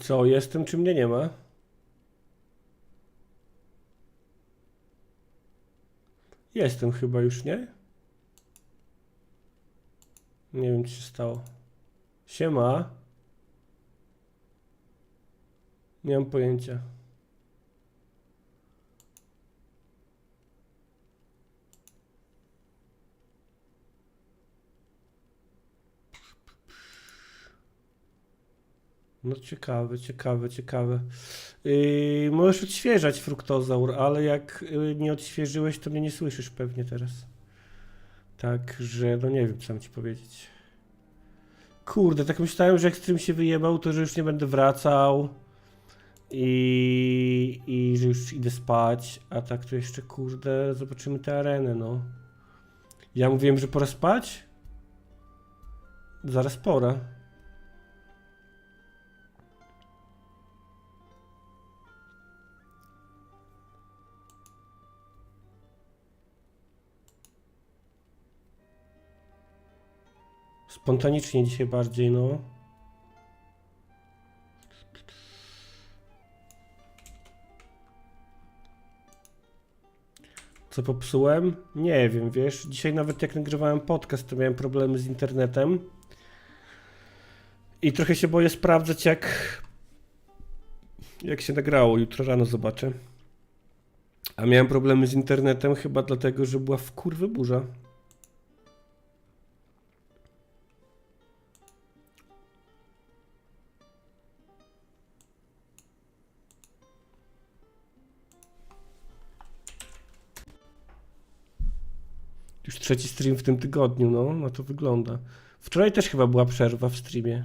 co, jestem czy mnie nie ma? Jestem chyba już, nie? Nie wiem, co się stało. Siema. Nie mam pojęcia. No ciekawe, ciekawe, ciekawe. Yy, możesz odświeżać fruktozaur, ale jak yy, nie odświeżyłeś, to mnie nie słyszysz pewnie teraz. Także, no nie wiem, co mam ci powiedzieć. Kurde, tak myślałem, że jak stream się wyjebał, to że już nie będę wracał i, i że już idę spać, a tak to jeszcze, kurde, zobaczymy tę arenę, no. Ja mówiłem, że pora spać? Zaraz pora. Spontanicznie dzisiaj bardziej, no. Co popsułem? Nie wiem, wiesz. Dzisiaj nawet jak nagrywałem podcast, to miałem problemy z internetem. I trochę się boję sprawdzać, jak. Jak się nagrało. Jutro rano zobaczę. A miałem problemy z internetem chyba dlatego, że była w kurwy burza. Już trzeci stream w tym tygodniu, no, na to wygląda. Wczoraj też chyba była przerwa w streamie.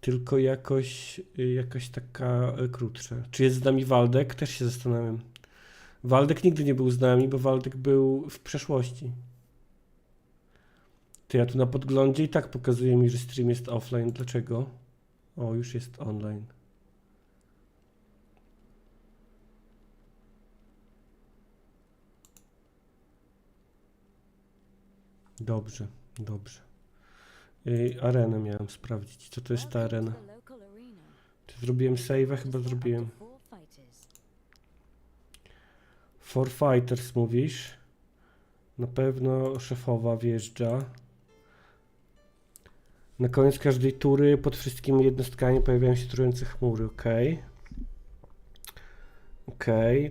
Tylko jakoś, y, jakaś taka y, krótsza. Czy jest z nami Waldek? Też się zastanawiam. Waldek nigdy nie był z nami, bo Waldek był w przeszłości. Ty, ja tu na podglądzie i tak pokazuje mi, że stream jest offline. Dlaczego? O, już jest online. Dobrze, dobrze. Yy, arenę miałem sprawdzić. Co to jest ta arena? Czy zrobiłem save'a? Chyba zrobiłem. Four Fighters mówisz? Na pewno szefowa wjeżdża. Na koniec każdej tury pod wszystkimi jednostkami pojawiają się trujące chmury, ok. Ok,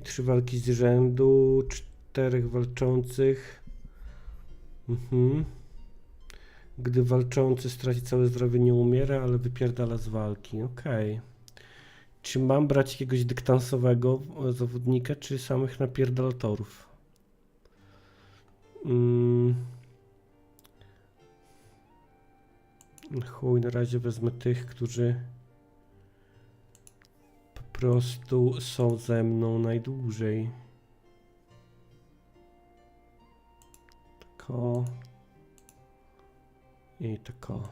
trzy walki z rzędu, czterech walczących. Mhm. Gdy walczący straci całe zdrowie, nie umiera, ale wypierdala z walki. Okej. Czy mam brać jakiegoś dyktansowego zawodnika, czy samych napierdalatorów? Mm. Chuj, na razie wezmę tych, którzy po prostu są ze mną najdłużej. Tako. I tako.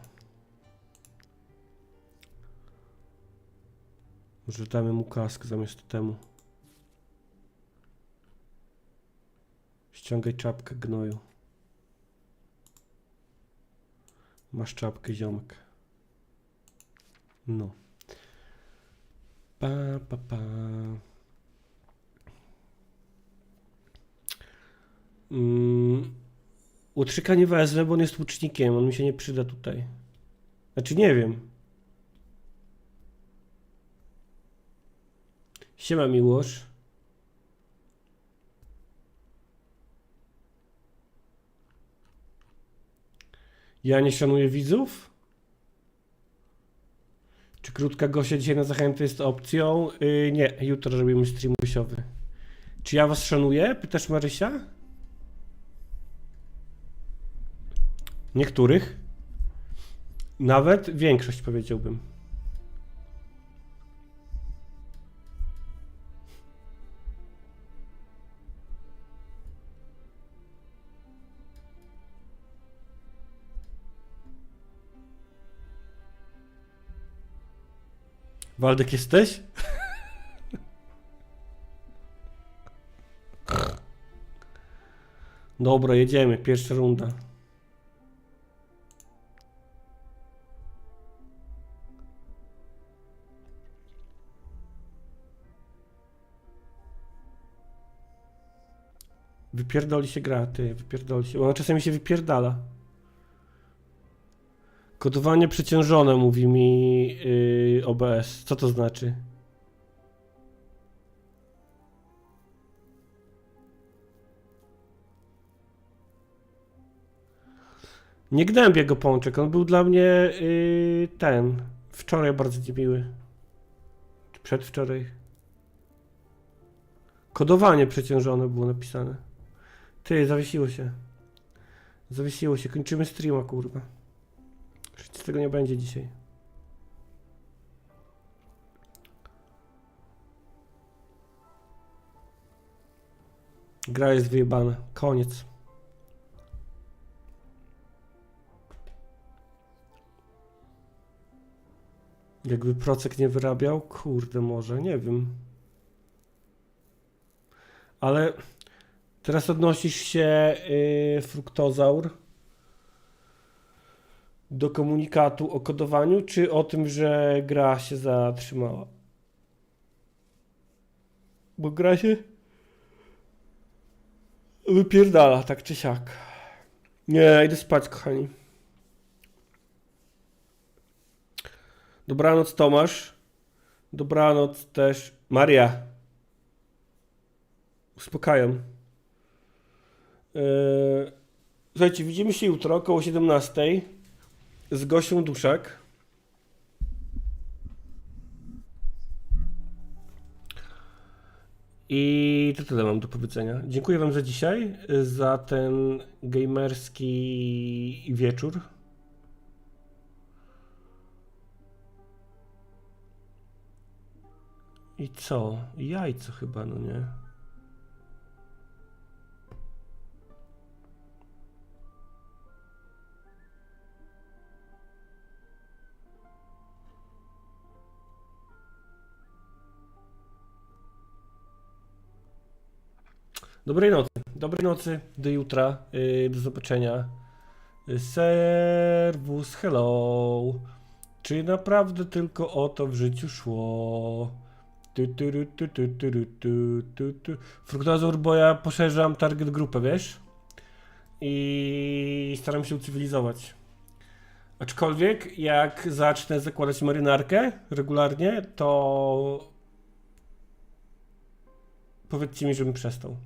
Może damy mu kask zamiast temu. Ściągaj czapkę gnoju. Masz czapkę ziomek. No. Pa, pa, pa. Mm. Łotrzyka nie wezmę, bo on jest łucznikiem, on mi się nie przyda tutaj. Znaczy nie wiem. Siema Miłosz. Ja nie szanuję widzów? Czy krótka Gosia dzisiaj na zachętę jest opcją? Yy, nie, jutro robimy stream gusiowy. Czy ja was szanuję? Pytasz Marysia? Niektórych. Nawet większość powiedziałbym. Waldek jesteś? Dobra, jedziemy. Pierwsza runda. Wypierdoli się gra, ty, wypierdoli się. Ona czasami się wypierdala. Kodowanie przeciążone, mówi mi yy, OBS. Co to znaczy? Nie gnębię go pączek, on był dla mnie yy, ten. Wczoraj bardzo niemiły. Czy przedwczoraj? Kodowanie przeciążone było napisane. Ty, zawiesiło się. Zawiesiło się, kończymy streama, kurwa. Nic z tego nie będzie dzisiaj. Gra jest wyjebana. Koniec. Jakby procek nie wyrabiał? Kurde, może, nie wiem. Ale teraz odnosisz się, yy, fruktozaur, do komunikatu o kodowaniu, czy o tym, że gra się zatrzymała? Bo gra się wypierdala, tak czy siak. Nie, idę spać, kochani. Dobranoc, Tomasz. Dobranoc też. Maria. Uspokajam. Eee, słuchajcie, widzimy się jutro około 17 z Gosią Duszak. I to tyle mam do powiedzenia. Dziękuję Wam za dzisiaj, za ten gamerski wieczór. I co? Jajco chyba, no nie? Dobrej nocy. Dobrej nocy. Do jutra. Yy, do zobaczenia. Yy, Serwus, hello. Czy naprawdę tylko o to w życiu szło? Tu, bo ja poszerzam target grupę, wiesz? I staram się ucywilizować. Aczkolwiek, jak zacznę zakładać marynarkę regularnie, to powiedzcie mi, żebym przestał.